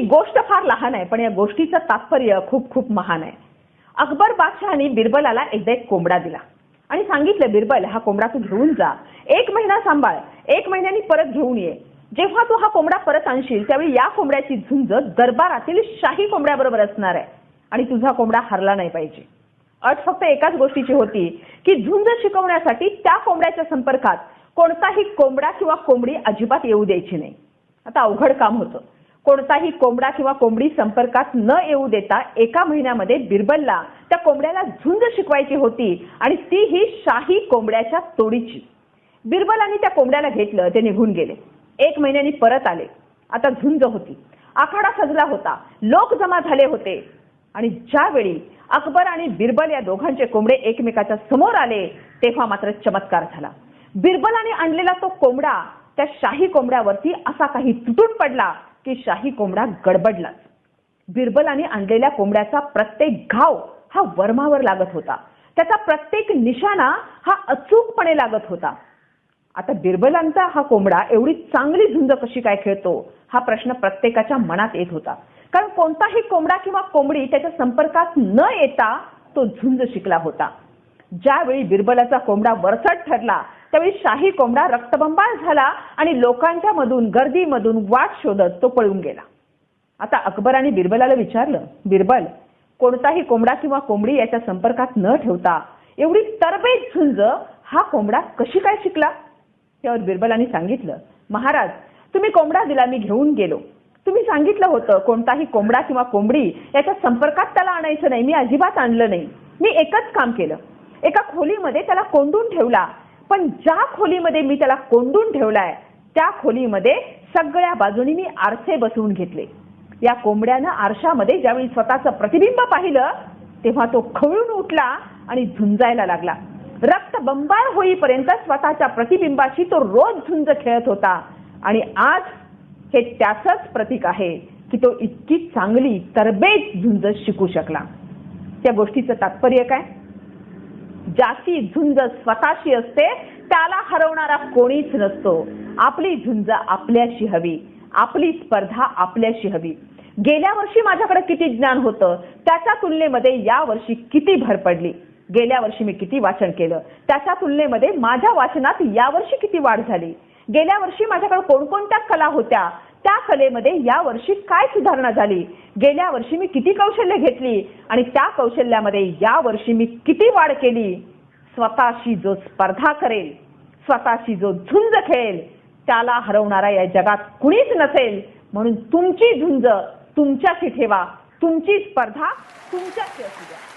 गोष्ट फार लहान आहे पण या गोष्टीचं तात्पर्य खूप खूप महान आहे. अकबर बादशहानी बिरबलाला एकदा एक कोंबडा दिला. आणि सांगितलं बिरबल हा कोंबडा तू घेऊन जा. एक महिना सांभाळ. एक महिन्यानी परत घेऊन ये. जेव्हा तू हा कोंबडा परत आणशील त्यावेळी या कोंबड्याची झुंज दरबारातील शाही कोंबड्याबरोबर असणार आहे आणि तुझा कोंबडा हरला नाही पाहिजे. अट फक्त एकाच गोष्टीची होती की झुंज शिकवण्यासाठी त्या कोंबड्याच्या संपर्कात कोणताही कोंबडा किंवा कोंबडी अजिबात येऊ द्यायची नाही. आता अवघड काम होतं. कोणताही कोंबडा किंवा कोंबडी संपर्कात न येऊ देता एका महिन्यामध्ये बिरबलला त्या कोंबड्याला झुंज शिकवायची होती आणि ती ही शाही कोंबड्याच्या तोडीची. बिरबलांनी त्या कोंबड्याला घेतलं ते निघून गेले. एक महिन्यानी परत आले. आता झुंज होती. आखाडा सजला होता. लोक जमा झाले होते. आणि ज्यावेळी अकबर आणि बिरबल या दोघांचे कोंबडे एकमेकाच्या समोर आले तेव्हा मात्र चमत्कार झाला. बिरबलाने आणलेला तो कोंबडा त्या शाही कोंबड्यावरती असा काही तुटून पडला की शाही कोंबडा गडबडलाच. बिरबलाने आणलेल्या कोंबड्याचा प्रत्येक घाव हा वर्मावर लागत होता. त्याचा प्रत्येक निशाणा हा अचूकपणे लागत होता. आता बिरबलांचा हा कोंबडा एवढी चांगली झुंज कशी काय खेळतो हा प्रश्न प्रत्येकाच्या मनात येत होता. कारण कोणताही कोंबडा किंवा कोंबडी त्याच्या संपर्कात न येता तो झुंज शिकला होता. ज्यावेळी बिरबलाचा कोंबडा वरचट ठरला त्यावेळी शाही कोंबडा रक्तबंबाळ झाला आणि लोकांच्या मधून गर्दीमधून वाट शोधत तो पळून गेला. आता अकबराने बिरबलाला विचारलं बिरबल कोणताही कोंबडा किंवा कोंबडी याच्या संपर्कात न ठेवता एवढी तरबेज झुंज हा कोंबडा कशी काय शिकला? त्यावर बिरबलाने सांगितलं महाराज तुम्ही कोंबडा दिला मी घेऊन गेलो. तुम्ही सांगितलं होतं कोणताही कोंबडा किंवा कोंबडी याच्या संपर्कात त्याला आणायचं नाही मी अजिबात आणलं नाही. मी एकच काम केलं. एका खोलीमध्ये त्याला कोंडून ठेवला. पण ज्या खोलीमध्ये मी त्याला कोंडून ठेवलाय त्या खोलीमध्ये सगळ्या बाजूनी मी आरसे बसवून घेतले. या कोंबड्यानं आरशामध्ये ज्यावेळी स्वतःचं प्रतिबिंब पाहिलं तेव्हा तो खवळून उठला आणि झुंजायला लागला. रक्त बंबाळ होईपर्यंत स्वतःच्या प्रतिबिंबाशी तो रोज झुंज खेळत होता. आणि आज हे त्याचंच प्रतीक आहे की तो इतकी चांगली तरबेज झुंज शिकू शकला. त्या गोष्टीचं तात्पर्य काय? ज्याची झुंज स्वतःशी असते त्याला हरवणारा कोणीच नसतो. आपली झुंज आपल्याशी हवी. आपली स्पर्धा आपल्याशी हवी. गेल्या वर्षी माझ्याकडे किती ज्ञान होतं त्याच्या तुलनेमध्ये या वर्षी किती भर पडली? गेल्या वर्षी मी किती वाचन केलं? त्याच्या तुलनेमध्ये माझ्या वाचनात यावर्षी किती वाढ झाली? गेल्या वर्षी माझ्याकडे कोणकोणत्या कला होत्या? त्या कलेमध्ये या वर्षी काय सुधारणा झाली? गेल्या वर्षी मी किती कौशल्य घेतली? आणि त्या कौशल्यामध्ये या वर्षी मी किती वाढ केली? स्वतःशी जो स्पर्धा करेल स्वतःशी जो झुंज खेळेल त्याला हरवणारा या जगात कुणीच नसेल. म्हणून तुमची झुंज तुमच्याशी ठेवा. तुमची स्पर्धा तुमच्याशी असू द्या.